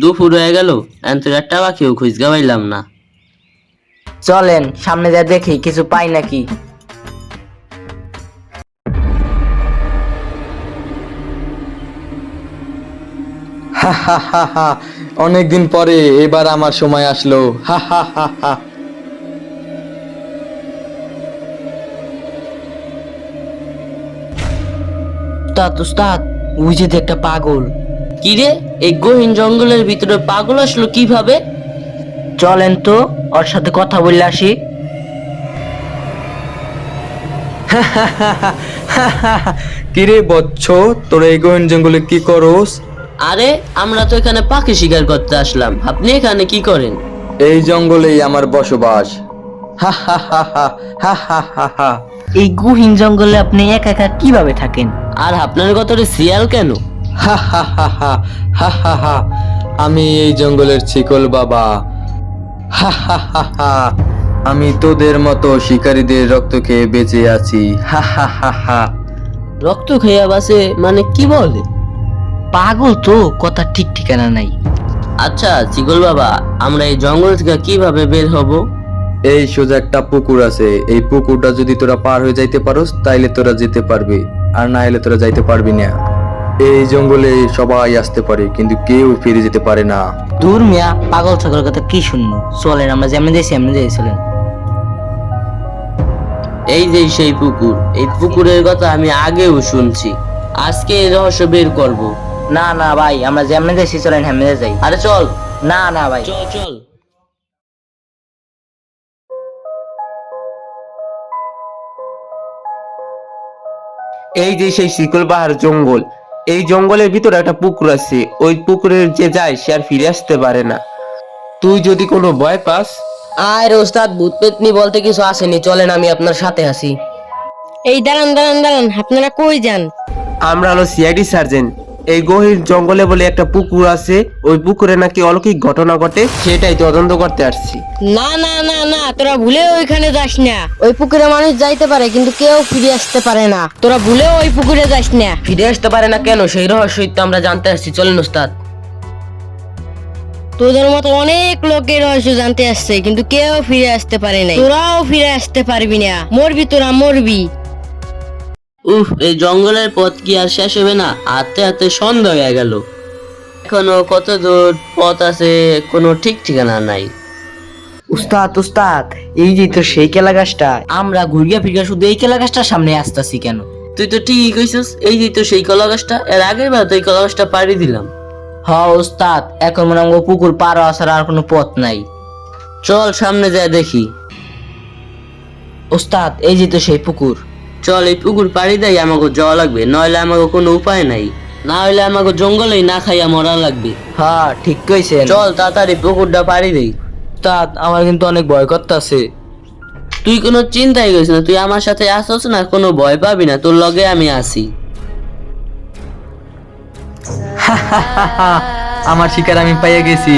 দুপুর হয়ে গেল এত একটা পাখিও খুঁজ গাইলাম না। চলেন সামনে যা দেখি কিছু পাই নাকি? হা হা হা হা অনেকদিন পরে এবার আমার সময় আসলো। হা হা হা হা। উস্তাদ উস্তাদ ওই যে একটা পাগল। কি রে? এই গহীন জঙ্গলের ভিতরে পাগল আসলো কীভাবে? চলেন তো ওর সাথে কথা বলে আসি। কিরে বচ্চ তোর এই গহীন জঙ্গলে কি করস? আরে আমরা তো এখানে পাখি শিকার করতে আসলাম। আপনি এখানে কি করেন? এই জঙ্গলেই আমার বসবাস। এই গুহীন জঙ্গলে আপনি একা একা কীভাবে থাকেন? আর আপনার কথাটা শিয়াল কেন? হা হা হা হা হা হা হা। আমি এই জঙ্গলের চিকল বাবা। হা হা হা হা। আমি তোদের মতো শিকারীদের রক্ত খেয়ে বেঁচে আছি। হা হা হা হা। রক্ত খেয়া বাসে মানে কি বলে? পাগল তো কথা ঠিক ঠিকানা নাই। আচ্ছা চিগল বাবা আমরা এই জঙ্গল থেকে কীভাবে বের হব? এই সোজা একটা পুকুর আছে। এই পুকুরটা যদি তোরা পার হয়ে যাইতে পারোস তাইলে তোরা যেতে পারবি। আর না হলে তোরা যাইতে পারবি না। এই জঙ্গলে সবাই আসতে পারে কিন্তু কেউ ফিরে যেতে পারে না। দূর মিয়া পাগল ছাগল কথা কি শুনব? চলেন আমরা যেমন যাইছি এমনি যাই চলেন। এই যে সেই পুকুর এই পুকুরের কথা আমি আগেও শুনছি। আজকে এই রহস্য বের করব। না না ভাই আমরা যেমন যাইছি চলেন হেমনে যাই। আরে চল। না না ভাই। চল চল। এই যে সেই শিকল পাহাড় জঙ্গল এই জঙ্গলের ভিতরে একটা পুকুর আছে। ওই পুকুরের যে যায় সে আর ফিরে আসতে পারে না। তুই যদি কোনো ভয় পাস। আর ওস্তাদ ভূত পেতনি বলতে কিছু আসেনি। চলেন আমি আপনার সাথে আসি এই দাঁড়ান দাঁড়ান দাঁড়ান আপনারা কই যান? আমরা হলো সিআইডি সার্জেন্ট এই গহীর জঙ্গলে বলে একটা পুকুর আছে ওই পুকুরে নাকি অলৌকিক ঘটনা ঘটে সেটাই তদন্ত করতে আসছি। না না না না তোরা ভুলে ওইখানে যাস না। ওই পুকুরে মানুষ যাইতে পারে কিন্তু কেউ ফিরে আসতে পারে না। তোরা ভুলে ওই পুকুরে যাস না। ফিরে আসতে পারে না কেন? সেই রহস্যই তো আমরা জানতে আসছি। চলেন ওস্তাদ। তোদের মতো অনেক লোকের রহস্য জানতে আসছে কিন্তু কেউ ফিরে আসতে পারে না তোরাও ফিরে আসতে পারবি না। মরবি তোরা মরবি। উফ এই জঙ্গলের পথ কি আর শেষ হবে না? হাতে হাতে সন্ধ্যা হয়ে গেল। এখনও কত দূর পথ আছে কোনো ঠিক ঠিকানা নাই। উস্তাদ উস্তাদ এই যে তো সেই কেলা গাছটা। আমরা ঘুরিয়া ফিরিয়া শুধু এই কেলা গাছটার সামনে আসতেছি কেন? তুই তো ঠিকই কইছিস এই যে তো সেই কলা গাছটা এর আগের বার তো এই কলা গাছটা পাড়ি দিলাম। হ উস্তাদ এখন মনে হয় পুকুর পার আসার আর কোনো পথ নাই। চল সামনে যায় দেখি। উস্তাদ এই যে তো সেই পুকুর। চল এই পুকুর পাড়ি দেয় আমাকে যাওয়া লাগবে নইলে আমাকে কোনো উপায় নাই। না হইলে আমাকে জঙ্গলেই না খাইয়া মরা লাগবে। হ্যাঁ ঠিক কইছেন। চল তাড়াতাড়ি পুকুরটা পাড়ি দেই। উস্তাদ আমার কিন্তু অনেক ভয় করতেছে। তুই কোনো চিন্তাই করিস না তুই আমার সাথে আসছ না কোনো ভয় পাবি না তোর লগে আমি আসি আমার শিকার আমি পাইয়া গেছি।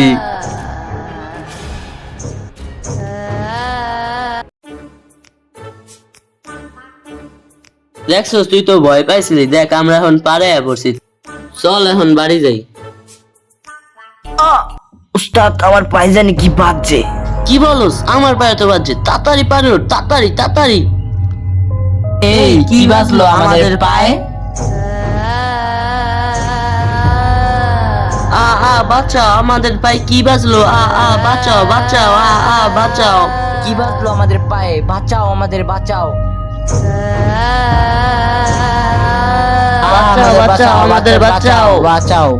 দেখছস তুই তো ভয় পাইছিলি। দেখ আমরা এখন পারে পড়ছি। চল এখন বাড়ি যাই। উস্তাদ আমার পায়জানি কি বাজছে? কি বলস? আমার পায়ে তো বাজছে। তাড়াতাড়ি পারে ওঠ, তাড়াতাড়ি তাড়াতাড়ি। এই কি বাজলো আমাদের পায়ে? আ আ বাঁচাও আমাদের পায়ে কি বাজলো? আ আ বাঁচাও বাঁচাও আ আ বাঁচাও। কি বাজলো আমাদের পায়ে? বাঁচাও আমাদের বাঁচাও। বাঁচাও বাঁচাও আমাদের বাঁচাও। বাঁচাও।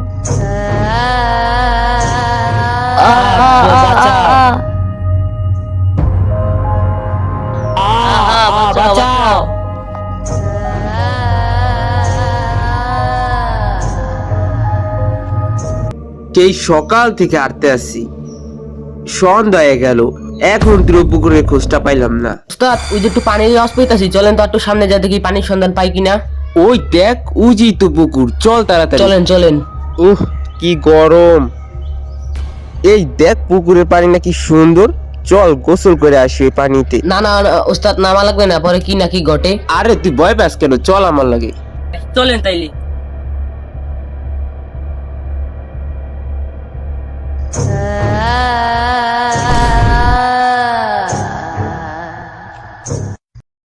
সেই সকাল থেকে আটতে আসি সন্ধ্যা হয়ে গেল। এখন তুই পুকুরের খোঁজটা পাইলাম না। ওস্তাদ ওই যে একটু পানির আওয়াজ পাইতাছি চলেন তো একটু সামনে যা দেখি পানির সন্ধান পাই কিনা। ওই দেখ উজি তো পুকুর চল তাড়াতাড়ি। চলেন চলেন। উহ কি গরম। এই দেখ পুকুরের পানি নাকি সুন্দর। চল গোসল করে আসি ওই পানিতে। না না না, ওস্তাদ নামা লাগবে না পরে কি নাকি ঘটে। আরে তুই ভয় পাস কেন? চল আমার লাগে। চলেন তাইলে।